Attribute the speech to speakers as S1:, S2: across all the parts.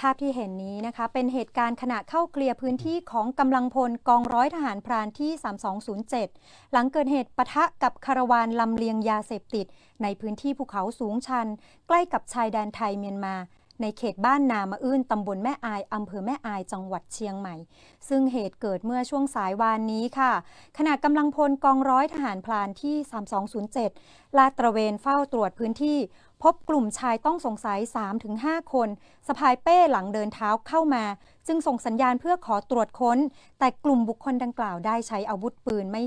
S1: ภาพที่เห็นนี้นะคะ เป็นเหตุการณ์ขณะเข้าเคลียร์พื้นที่ของกำลังพลกองร้อยทหารพรานที่ 3207 หลังเกิดเหตุปะทะกับคาราวานลำเลียงยาเสพติด ในพื้นที่ภูเขาสูงชัน ใกล้กับชายแดนไทยเมียนมา ในเขตบ้านนามะอื้นตำบลแม่อายอำเภอแม่อายจังหวัดเชียงใหม่ ซึ่งเหตุเกิดเมื่อช่วงสายวานนี้ค่ะ ขณะกำลังพลกองร้อยทหารพรานที่ 3207 ลาดตระเวนเฝ้าตรวจพื้นที่ พบกลุ่มชายต้องสงสัย 3-5 คนสะพายเป้หลังเดินเท้าเข้ามา จึงส่งสัญญาณเพื่อขอตรวจค้น แต่กลุ่มบุคคลดังกล่าวได้ใช้อาวุธปืนไม่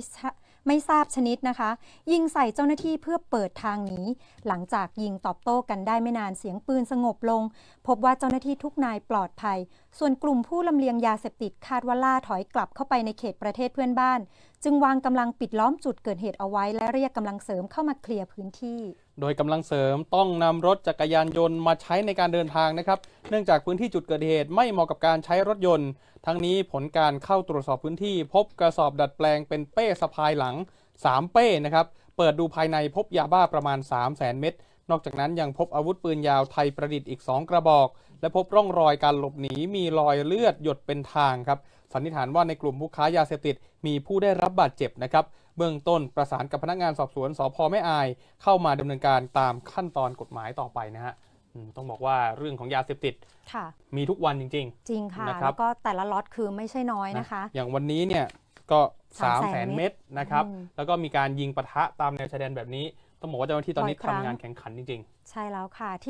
S1: ไม่ทราบชนิดนะคะ ยิงใส่เจ้าหน้าที่เพื่อเปิดทางหนีหลังจากยิงตอบโต้กันได้ไม่นานเสียงปืนสงบลง พบว่าเจ้าหน้าที่ทุกนายปลอดภัย ส่วนกลุ่มผู้ลำเลียงยาเสพติดคาดว่าล่าถอยกลับเข้าไปในเขตประเทศเพื่อนบ้าน จึงวางกำลังปิดล้อมจุดเกิดเหตุเอาไว้ และเรียกกำลังเสริมเข้ามาเคลียร์พื้นที่
S2: โดยกำลังเสริมต้องนำรถจักรยานยนต์มาใช้ในการเดินทางนะครับ เนื่องจากพื้นที่จุดเกิดเหตุไม่เหมาะกับการใช้รถยนต์ ทั้งนี้ผลการเข้าตรวจสอบพื้นที่ พบกระสอบดัดแปลงเป็นเป้สะพายหลัง 3 เป้นะครับ เปิดดูภายในพบยาบ้าประมาณ 3 0 0แสนเม็ด นอกจากนั้นยังพบอาวุธปืนยาวไทยประดิษฐ์อีก 2 กระบอก และพบร่องรอยการหลบหนีมีรอยเลือดหยดเป็นทางครับสันนิษฐานว่าในกลุ่มผู้ค้ายาเสพติดมีผู้ได้รับบาดเจ็บนะครับ เบื้องต้นประสานกับพนักงานสอบสวนสพแม่อาย เข้ามาดำเนินการตามขั้นตอนกฎหมายต่อไปนะฮะอืมต้องบอกว่าเรื่องของยาเสพติด
S1: ค่ะ
S2: มีทุกวันจริง
S1: จริงค่ะ
S2: นะครับ
S1: แล้วก็แต่ละล็อตคือไม่ใช่น้อย
S2: ๆ
S1: นะคะ
S2: อย่างวันนี้เนี่ยก็3 0 0
S1: 300,000
S2: 0 0 เม็ดนะครับ
S1: อืม
S2: แล้วก็มีการยิงปะทะตามแนวชายแดนแบบนี้ ต้องบอกว่าเจ้าหน้าที่ตอนนี้
S1: บ่อยครั้ง
S2: ทำงานแข่งขันจริง ๆ
S1: ใช่แล้วค่ะที่